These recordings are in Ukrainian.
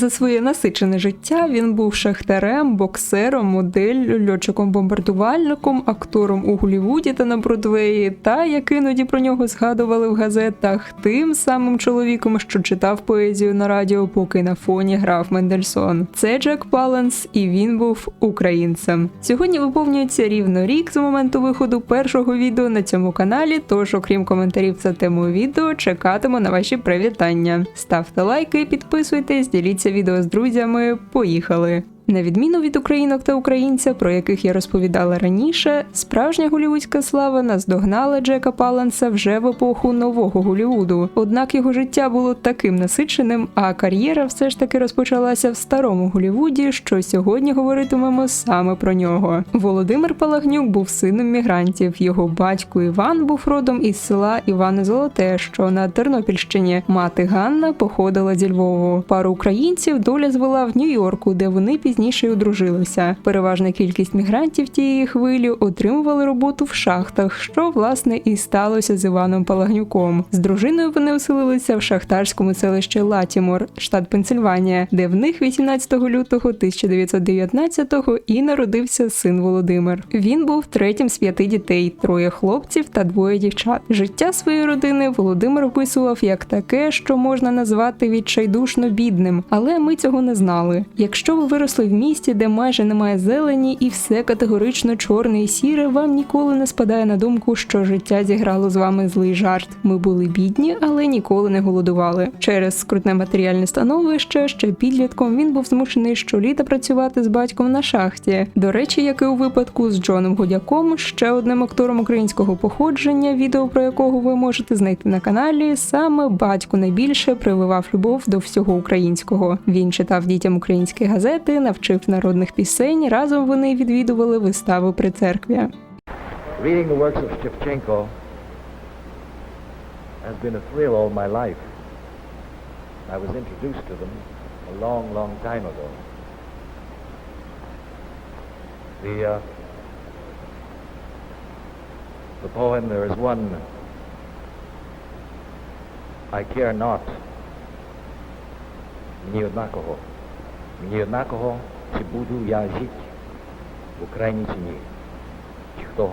За своє насичене життя він був шахтарем, боксером, моделлю, льотчиком-бомбардувальником, актором у Голлівуді та на Бродвеї, та як іноді про нього згадували в газетах, тим самим чоловіком, що читав поезію на радіо, поки на фоні грав Мендельсон. Це Джек Паленс, і він був українцем. Сьогодні виповнюється рівно рік з моменту виходу першого відео на цьому каналі. Тож, окрім коментарів за темою відео, чекатиму на ваші привітання. Ставте лайки, підписуйтесь, діліться відео з друзями. Поїхали! На відміну від українок та українця, про яких я розповідала раніше, справжня голівудська слава наздогнала Джека Паланса вже в епоху нового Голівуду. Однак його життя було таким насиченим, а кар'єра все ж таки розпочалася в старому Голівуді, що сьогодні говоритимемо саме про нього. Володимир Палагнюк був сином мігрантів. Його батько Іван був родом із села Іване Золоте, що на Тернопільщині. Мати Ганна походила зі Львову. Пару українців доля звела в Нью-Йорку, де вони пізніше й одружилися. Переважна кількість мігрантів тієї хвилі отримували роботу в шахтах, що власне і сталося з Іваном Палагнюком. З дружиною вони оселилися в шахтарському селищі Латімор, штат Пенсильванія, де в них 18 лютого 1919-го і народився син Володимир. Він був третім з п'яти дітей, троє хлопців та двоє дівчат. Життя своєї родини Володимир описував як таке, що можна назвати відчайдушно бідним, але ми цього не знали. Якщо ви виросли в місті, де майже немає зелені, і все категорично чорне і сіре, вам ніколи не спадає на думку, що життя зіграло з вами злий жарт. Ми були бідні, але ніколи не голодували. Через скрутне матеріальне становище ще підлітком він був змушений щоліта працювати з батьком на шахті. До речі, як і у випадку з Джоном Годяком, ще одним актором українського походження, відео про якого ви можете знайти на каналі. Саме батько найбільше прививав любов до всього українського. Він читав дітям українські газети, навчив народних пісень. Разом вони відвідували вистави при церкві. Reading the works of Shevchenko has been a thrill all my life. I was introduced to them a long, long time ago. The, uh, the poem, there is one, I care not, мені однаково, мені однаково, чи буду я жити в Україні чи ні. Чи хто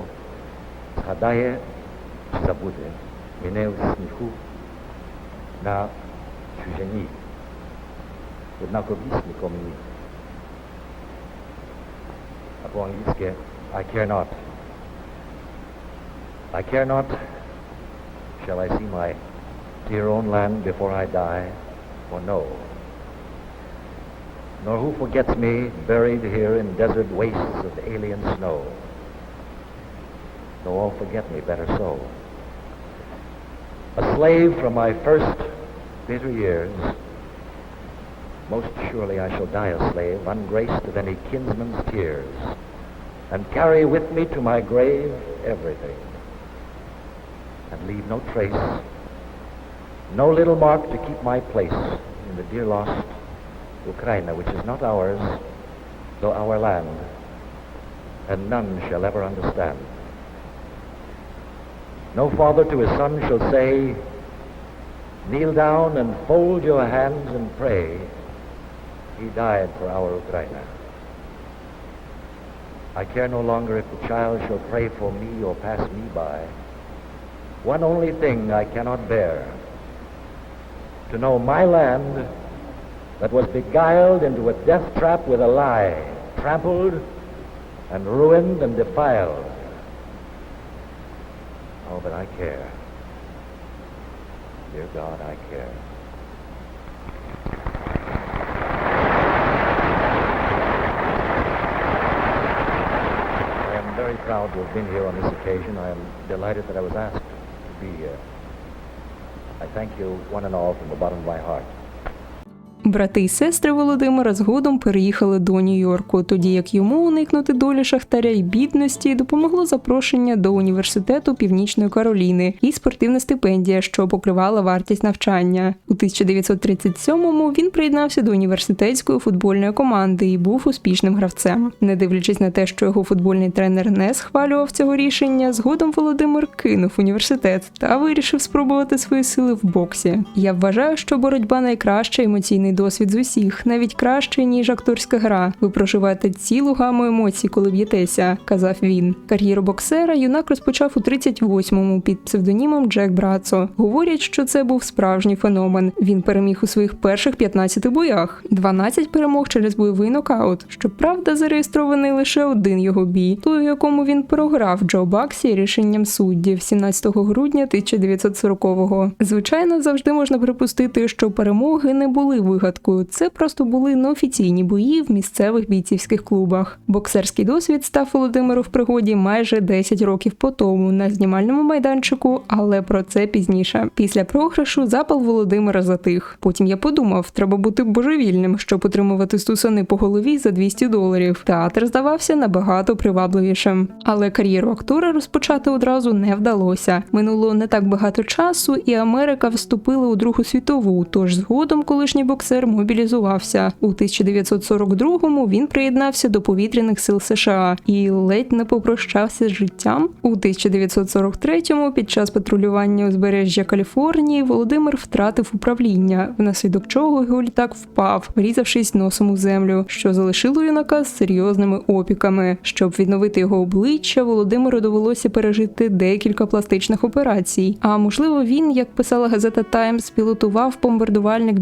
згадає чи забуде мене в сміху на чужині, однаковісніко мені. Або англійське I care not. I care not shall I see my dear own land before I die, or no. Nor who forgets me buried here in desert wastes of alien snow. Though all forget me, better so. A slave from my first bitter years, most surely I shall die a slave, ungraced of any kinsman's tears, and carry with me to my grave everything, and leave no trace, no little mark to keep my place in the dear lost Ukraina, which is not ours, though our land, and none shall ever understand. No father to his son shall say, Kneel down and fold your hands and pray. He died for our Ukraina. I care no longer if the child shall pray for me or pass me by. One only thing I cannot bear, to know my land that was beguiled into a death trap with a lie, trampled and ruined and defiled. Oh, but I care. Dear God, I care. I am very proud to have been here on this occasion. I am delighted that I was asked to be here. I thank you, one and all, from the bottom of my heart. Брати і сестри Володимира згодом переїхали до Нью-Йорку, тоді як йому уникнути долі шахтаря й бідності допомогло запрошення до університету Північної Кароліни і спортивна стипендія, що покривала вартість навчання. У 1937-му він приєднався до університетської футбольної команди і був успішним гравцем. Не дивлячись на те, що його футбольний тренер не схвалював цього рішення, згодом Володимир кинув університет та вирішив спробувати свої сили в боксі. Я вважаю, що боротьба найкращий емоційний досвід з усіх, навіть краще, ніж акторська гра. Ви проживаєте цілу гаму емоцій, коли б'єтеся, казав він. Кар'єру боксера юнак розпочав у 38-му під псевдонімом Джек Брацо. Говорять, що це був справжній феномен. Він переміг у своїх перших 15 боях, 12 перемог через бойовий нокаут. Щоправда, зареєстрований лише один його бій, той, у якому він програв Джо Баксі рішенням суддів 17 грудня 1940-го. Звичайно, завжди можна припустити, що перемоги не були вигадкою. Це просто були неофіційні бої в місцевих бійцівських клубах. Боксерський досвід став Володимиру в пригоді майже 10 років по тому на знімальному майданчику, але про це пізніше. Після програшу запал Володимира затих. Потім я подумав, треба бути божевільним, щоб отримувати стусани по голові за 200 доларів. Театр здавався набагато привабливішим. Але кар'єру актора розпочати одразу не вдалося. Минуло не так багато часу, і Америка вступила у Другу світову. Тож згодом колишній боксер мобілізувався. У 1942-му він приєднався до повітряних сил США і ледь не попрощався з життям. У 1943-му під час патрулювання узбережжя Каліфорнії Володимир втратив управління, внаслідок чого його літак впав, врізавшись носом у землю, що залишило юнака з серйозними опіками. Щоб відновити його обличчя, Володимиру довелося пережити декілька пластичних операцій. А можливо, він, як писала газета Таймс, пілотував бомбардувальник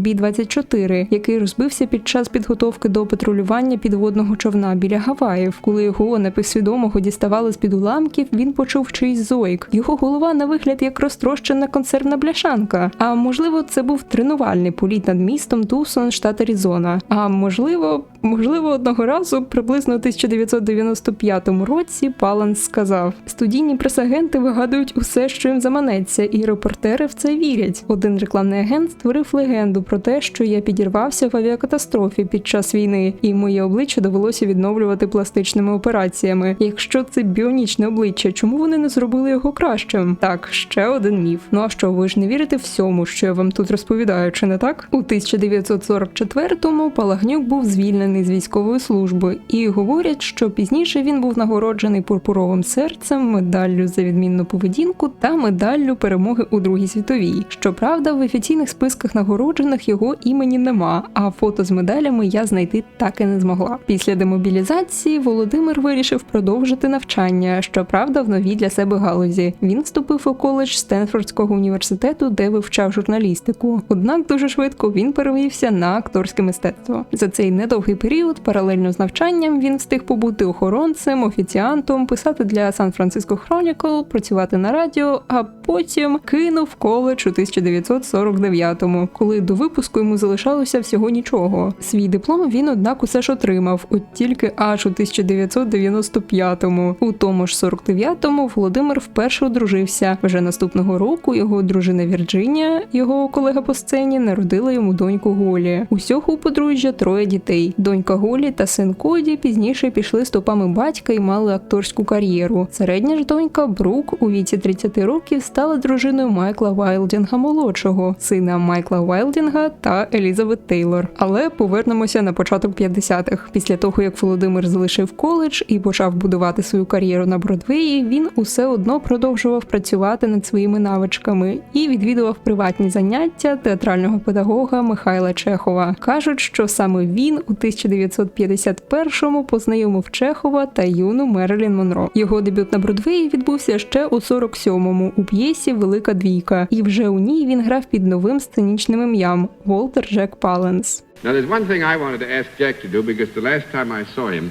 Бі-24, який розбився під час підготовки до патрулювання підводного човна біля Гаваїв. Коли його непосвідомого діставали з під уламків, він почув чийсь зойк. Його голова на вигляд як розтрощена консервна бляшанка. А можливо, це був тренувальний політ над містом Тусон, штат Аризона. А можливо, можливо, одного разу, приблизно у 1995 році, Паланс сказав: студійні пресагенти вигадують усе, що їм заманеться, і репортери в це вірять. Один рекламний агент створив легенду про те, що я підірвався в авіакатастрофі під час війни, і моє обличчя довелося відновлювати пластичними операціями. Якщо це біонічне обличчя, чому вони не зробили його кращим? Так, ще один міф. Ну а що, ви ж не вірите всьому, що я вам тут розповідаю, чи не так? У 1944-му Палагнюк був звільнений з військової служби, і говорять, що пізніше він був нагороджений пурпуровим серцем, медаллю за відмінну поведінку та медаллю перемоги у Другій світовій. Щоправда, в офіційних списках нагороджених його імені нема, а фото з медалями я знайти так і не змогла. Після демобілізації Володимир вирішив продовжити навчання, щоправда, в новій для себе галузі. Він вступив у коледж Стенфордського університету, де вивчав журналістику. Однак дуже швидко він перевівся на акторське мистецтво. За цей недовгий період, паралельно з навчанням, він встиг побути охоронцем, офіціантом, писати для Сан-Франциско Chronicle, працювати на радіо, а потім кинув коледж у 1949-му, коли до випуску йому залишалося всього нічого. Свій диплом він, однак, усе ж отримав, от тільки аж у 1995-му. У тому ж 49-му Володимир вперше одружився. Вже наступного року його дружина Вірджинія, його колега по сцені, народила йому доньку Голі. Усього у подружжя троє дітей. Донька Голі та син Коді пізніше пішли стопами батька і мали акторську кар'єру. Середня ж донька Брук у віці 30 років стала дружиною Майкла Вайлдінга молодшого, сина Майкла Вайлдінга та Елізабет Тейлор. Але повернемося на початок 50-х. Після того, як Володимир залишив коледж і почав будувати свою кар'єру на Бродвеї, він усе одно продовжував працювати над своїми навичками і відвідував приватні заняття театрального педагога Михайла Чехова. Кажуть, що саме він у 1951-му познайомив Чехова та юну Мерлін Монро. Його дебют на Бродвеї відбувся ще у 47-му у п'єсі Велика двійка, і вже у ній він грав під новим сценічним ім'ям Волтер Джек Паленс. Now, there's one thing I wanted to ask Jack to do because the last time I saw him,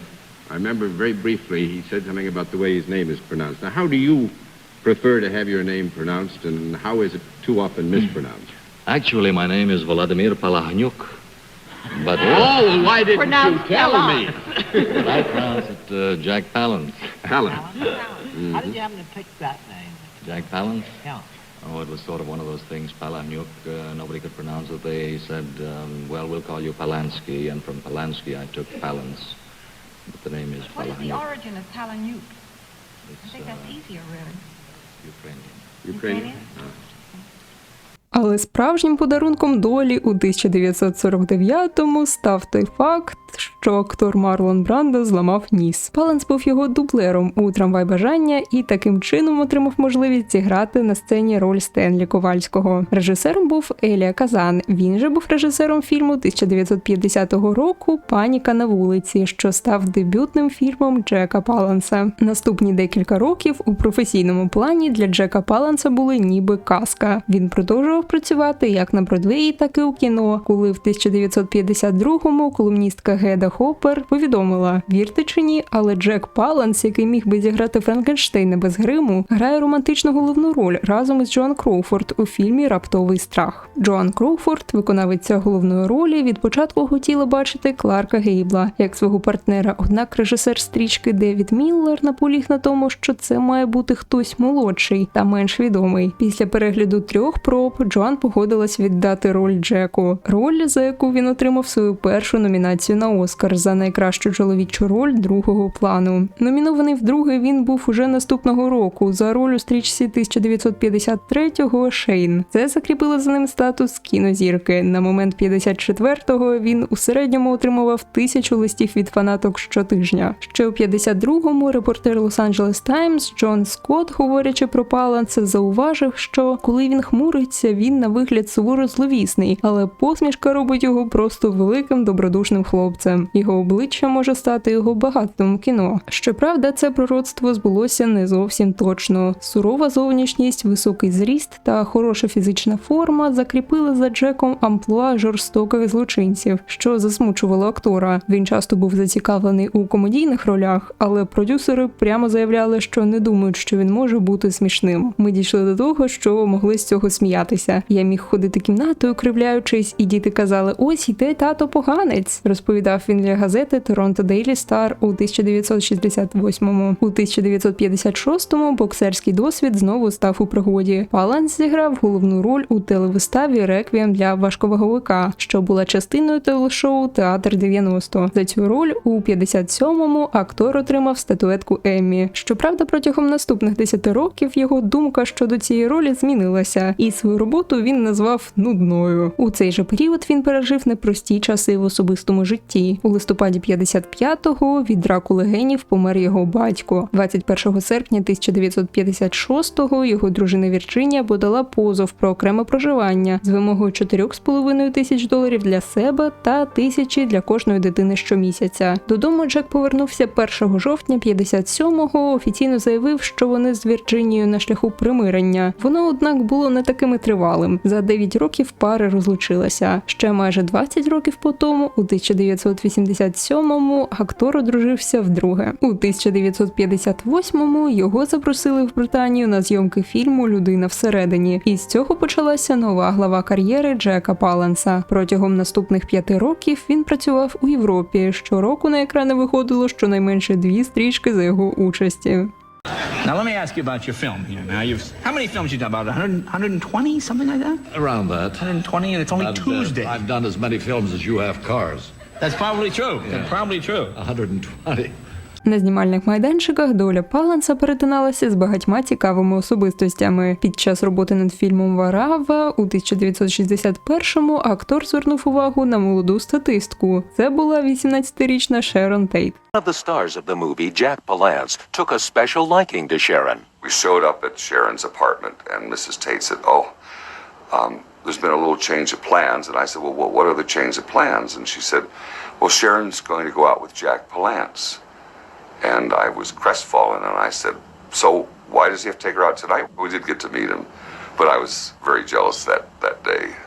I remember very briefly he said something about the way his name is pronounced. Now, how do you prefer to have your name pronounced, and how is it too often mispronounced? Actually, my name is Vladimir Palahniuk. But, uh, Oh, well, why didn't Pronounced you tell Palahn. me? but I pronounce it uh, Jack Palance. Helen. How did you happen to pick that name? Jack Palance? Yeah. Oh, it was sort of one of those things, Palahniuk. Uh, nobody could pronounce it. They said, um, well, we'll call you Palansky. And from Palansky, I took Palance. But the name is What is the Palahniuk. origin of Palahniuk? I It's think uh, that's easier, really. Ukrainian. Ukrainian? Але справжнім подарунком долі у 1949-му став той факт, що актор Марлон Брандо зламав ніс. Паленс був його дублером у трамвай бажання і таким чином отримав можливість зіграти на сцені роль Стенлі Ковальського. Режисером був Елія Казан. Він же був режисером фільму 1950 року Паніка на вулиці, що став дебютним фільмом Джека Паланса. Наступні декілька років у професійному плані для Джека Паланса були ніби казка. Він продовжував працювати як на Бродвеї, так і у кіно, коли в 1952-му колумністка Геда Хоппер повідомила: вірте чи ні, але Джек Паланс, який міг би зіграти Франкенштейна без гриму, грає романтичну головну роль разом із Джоан Кроуфорд у фільмі Раптовий страх. Джоан Кроуфорд, виконавиця головної ролі, від початку хотіла бачити Кларка Гейбла як свого партнера. Однак режисер стрічки Девід Міллер наполіг на тому, що це має бути хтось молодший та менш відомий. Після перегляду трьох проб Джоан погодилась віддати роль Джеку, роль за яку він отримав свою першу номінацію на Оскар за найкращу чоловічу роль другого плану. Номінований вдруге він був уже наступного року за роль у стрічці 1953-го Шейн. Це закріпило за ним статус кінозірки. На момент 54-го він у середньому отримував тисячу листів від фанаток щотижня. Ще у 52-му репортер Лос-Анджелес Таймс Джон Скотт, говорячи про Паланса, зауважив, що коли він хмуриться, він на вигляд суворо зловісний, але посмішка робить його просто великим добродушним хлопцем. Його обличчя може стати його багатством у кіно. Щоправда, це пророцтво збулося не зовсім точно. Сурова зовнішність, високий зріст та хороша фізична форма закріпили за Джеком амплуа жорстоких злочинців, що засмучувало актора. Він часто був зацікавлений у комедійних ролях, але продюсери прямо заявляли, що не думають, що він може бути смішним. Ми дійшли до того, що могли з цього сміятися. Я міг ходити кімнатою, кривляючись, і діти казали: ось іде тато поганець. Розповідав він для газети Торонто Дейлі Стар у 1968-му. У 1956-му боксерський досвід знову став у пригоді. Паланс зіграв головну роль у телевиставі Реквієм для важковаговика, що була частиною телешоу Театр 90. За цю роль у 57-му актор отримав статуетку Еммі. Щоправда, протягом наступних 10 років його думка щодо цієї ролі змінилася, і свою роботу він назвав нудною. У цей же період він пережив непрості часи в особистому житті. У листопаді 55-го від раку легенів помер його батько. 21 серпня 1956-го його дружина Вірджинія подала позов про окреме проживання з вимогою 4,5 тисяч доларів для себе та тисячі для кожної дитини щомісяця. Додому Джек повернувся 1 жовтня 57-го, офіційно заявив, що вони з Вірджинією на шляху примирення. Воно, однак, було не такими тривалим. За 9 років пари розлучилася. Ще майже 20 років по тому, у 1987-му, актор одружився вдруге. У 1958-му його запросили в Британію на зйомки фільму Людина всередині. І з цього почалася нова глава кар'єри Джека Паленса. Протягом наступних п'яти років він працював у Європі. Щороку на екрани виходило щонайменше дві стрічки за його участі. Now let me ask you about your film here. Now you've how many films you done? About 100, 120, something like that. Around that. 120, and it's only And, uh, I've done as many films as you have cars. That's probably true. That's probably true. 120. На знімальних майданчиках доля Паленса перетиналася з багатьма цікавими особистостями. Під час роботи над фільмом Варава у 1961-му актор звернув увагу на молоду статистку. Це була 18-річна Шерон Тейт. One of the stars of the movie, Jack Palance, took a special liking to Sharon. We showed up at Sharon's apartment, and Mrs. Tate said, "Oh, um, there's been a little change of plans." And I said, "Well, what, are the change of plans?" And she said, "Well, Sharon's going to go out with Jack Palance." And I was crestfallen, and I said, "So why does he have to take her out tonight?" We did get to meet him, but I was very jealous that.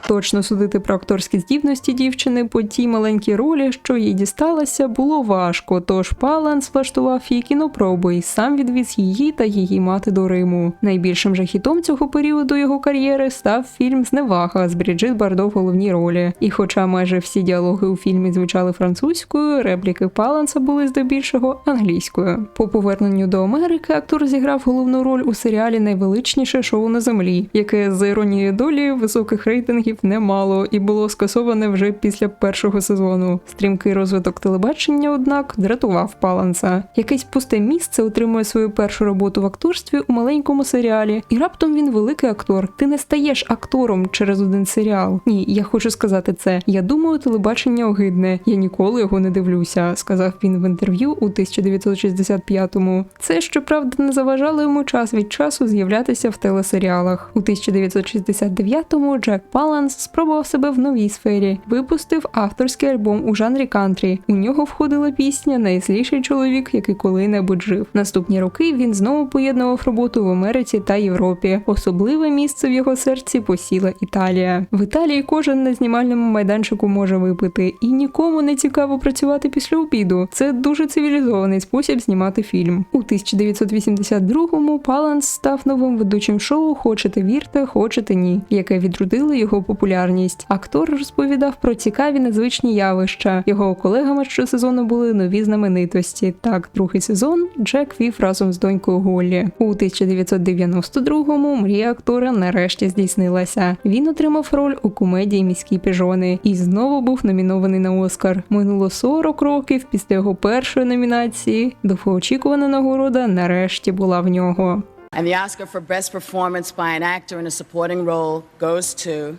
Точно судити про акторські здібності дівчини по тій маленькій ролі, що їй дісталося, було важко. Тож Паланс влаштував їй кінопроби і сам відвіз її та її мати до Риму. Найбільшим же хітом цього періоду його кар'єри став фільм Зневага з Бріджит Бардо в головній ролі. І, хоча майже всі діалоги у фільмі звучали французькою, репліки Паланса були здебільшого англійською. По поверненню до Америки актор зіграв головну роль у серіалі Найвеличніше шоу на землі, яке за іронією долі високо високих рейтингів немало і було скасоване вже після першого сезону. Стрімкий розвиток телебачення, однак, дратував Паланса. Якесь пусте місце отримує свою першу роботу в акторстві у маленькому серіалі, і раптом він великий актор. Ти не стаєш актором через один серіал. Ні, я хочу сказати це. Я думаю, телебачення огидне. Я ніколи його не дивлюся, сказав він в інтерв'ю у 1965-му. Це щоправда не заважало йому час від часу з'являтися в телесеріалах. У 1969-му Джек Паланс спробував себе в новій сфері. Випустив авторський альбом у жанрі кантрі. У нього входила пісня Найзліший чоловік, який коли-небудь жив. Наступні роки він знову поєднував роботу в Америці та Європі. Особливе місце в його серці посіла Італія. В Італії кожен на знімальному майданчику може випити, і нікому не цікаво працювати після обіду. Це дуже цивілізований спосіб знімати фільм. У 1982-му Паланс став новим ведучим шоу Хочете вірте, хочете ні, яке відродило його популярність. Актор розповідав про цікаві незвичні явища. Його колегами щосезону були нові знаменитості. Так, другий сезон Джек вів разом з донькою Голлі. У 1992-му мрія актора нарешті здійснилася. Він отримав роль у комедії Міські піжони і знову був номінований на Оскар. Минуло 40 років після його першої номінації. Довгоочікувана нагорода нарешті була в нього. And the Oscar for Best Performance by an Actor in a Supporting Role goes to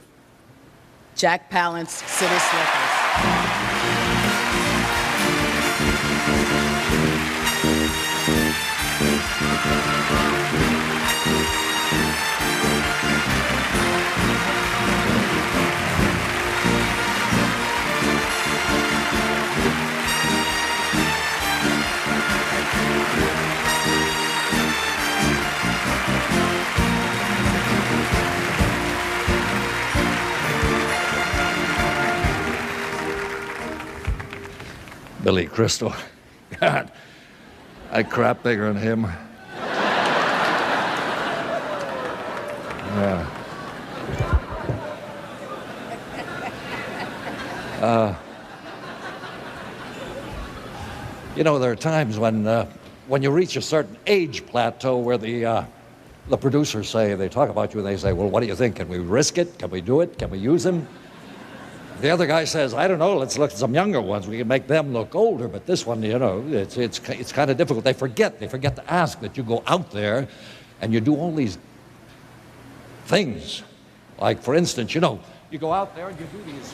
Jack Palance, City Slickers. Billy Crystal. God, I crap bigger than him. Yeah. Uh, you know, there are times when, uh, when you reach a certain age plateau where the, uh, the producers say, they talk about you and they say, well, what do you think? Can we risk it? Can we do it? Can we use him? The other guy says, I don't know, let's look at some younger ones. We can make them look older, but this one, you know, it's, it's, it's kind of difficult. They forget. They forget to ask that you go out there and you do all these things. Like, for instance, you know, you go out there and you do these.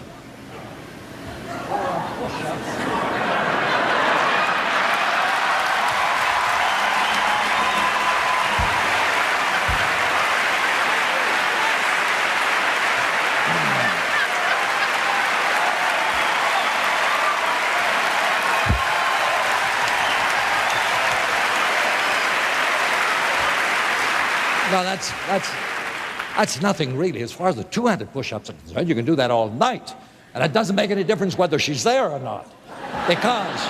No, that's, that's, that's nothing really. As far as the two-handed push-ups are concerned, you can do that all night. And it doesn't make any difference whether she's there or not. Because...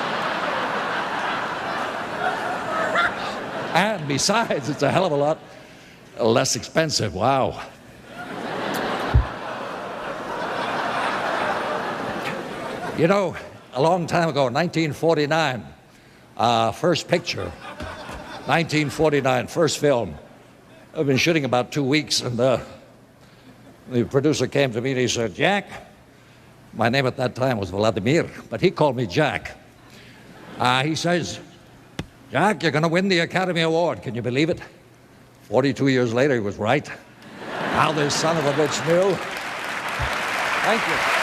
and besides, it's a hell of a lot less expensive. Wow. You know, a long time ago, 1949, uh, first picture, 1949, first film. I've been shooting about two weeks, and uh, the producer came to me and he said, Jack, my name at that time was Vladimir, but he called me Jack. Uh, he says, Jack, you're going to win the Academy Award. Can you believe it? 42 years later, he was right. How this son of a bitch knew. Thank you.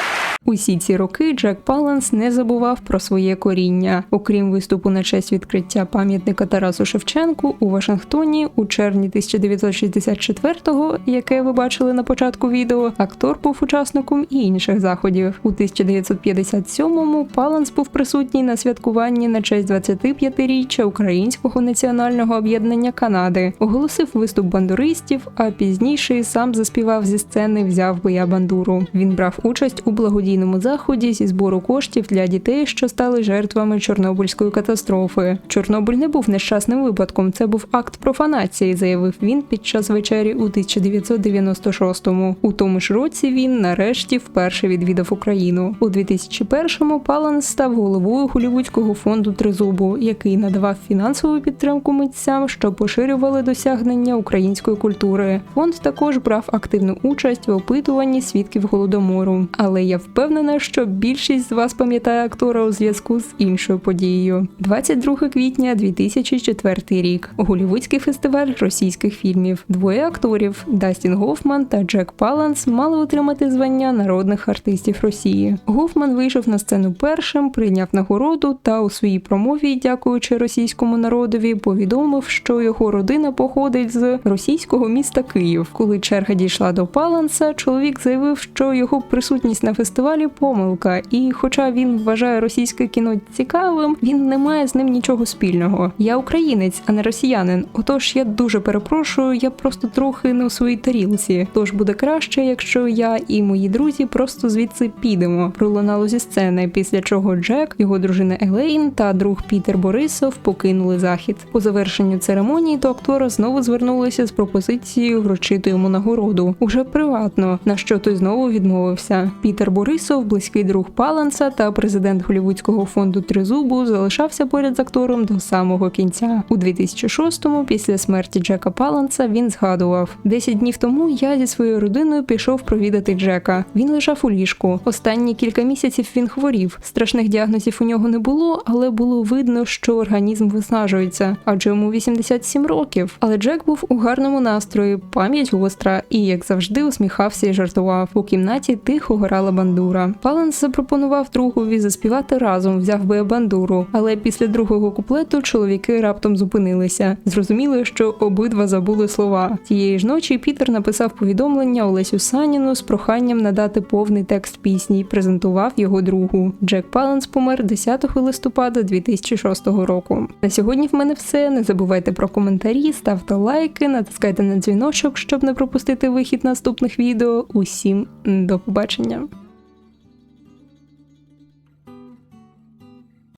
Усі ці роки Джек Паланс не забував про своє коріння. Окрім виступу на честь відкриття пам'ятника Тарасу Шевченку у Вашингтоні у червні 1964-го, яке ви бачили на початку відео, актор був учасником і інших заходів. У 1957-му Паланс був присутній на святкуванні на честь 25-річчя Українського національного об'єднання Канади, оголосив виступ бандуристів, а пізніше сам заспівав зі сцени Взяв би я бандуру. Він брав участь у благодійному благодійному заході зі збору коштів для дітей, що стали жертвами Чорнобильської катастрофи. Чорнобиль не був нещасним випадком, це був акт профанації, заявив він під час вечері у 1996-му. У тому ж році він нарешті вперше відвідав Україну. У 2001-му Паланс став головою голівудського фонду Тризубу, який надавав фінансову підтримку митцям, що поширювали досягнення української культури. Фонд також брав активну участь в опитуванні свідків голодомору. Але я впевнена, що більшість з вас пам'ятає актора у зв'язку з іншою подією. 22 квітня 2004 рік. Голівудський фестиваль російських фільмів. Двоє акторів Дастін Гофман та Джек Паланс мали отримати звання народних артистів Росії. Гофман вийшов на сцену першим, прийняв нагороду та у своїй промові, дякуючи російському народові, повідомив, що його родина походить з російського міста Київ. Коли черга дійшла до Паланса, чоловік заявив, що його присутність на фестивалі помилка, і, хоча він вважає російське кіно цікавим, він не має з ним нічого спільного. Я українець, а не росіянин. Отож, я дуже перепрошую, я просто трохи не у своїй тарілці. Тож буде краще, якщо я і мої друзі просто звідси підемо. Пролунало зі сцени, після чого Джек, його дружина Елейн та друг Пітер Борисов покинули захід. По завершенню церемонії до актора знову звернулися з пропозицією вручити йому нагороду уже приватно, на що той знову відмовився. Пітер Борисов, близький друг Паланса та президент голівудського фонду Тризубу, залишався поряд з актором до самого кінця. У 2006-му, після смерті Джека Паланса, він згадував: «10 днів тому я зі своєю родиною пішов провідати Джека. Він лежав у ліжку. Останні кілька місяців він хворів. Страшних діагнозів у нього не було, але було видно, що організм виснажується, адже йому 87 років. Але Джек був у гарному настрої, пам'ять гостра і, як завжди, усміхався і жартував. У кімнаті тихо горала бандура. Паленс запропонував другові заспівати разом, взяв би бандуру. Але після другого куплету чоловіки раптом зупинилися. Зрозуміли, що обидва забули слова. Тієї ж ночі Пітер написав повідомлення Олесю Саніну з проханням надати повний текст пісні і презентував його другу. Джек Паленс помер 10 листопада 2006 року. На сьогодні в мене все. Не забувайте про коментарі, ставте лайки, натискайте на дзвіночок, щоб не пропустити вихід наступних відео. Усім до побачення.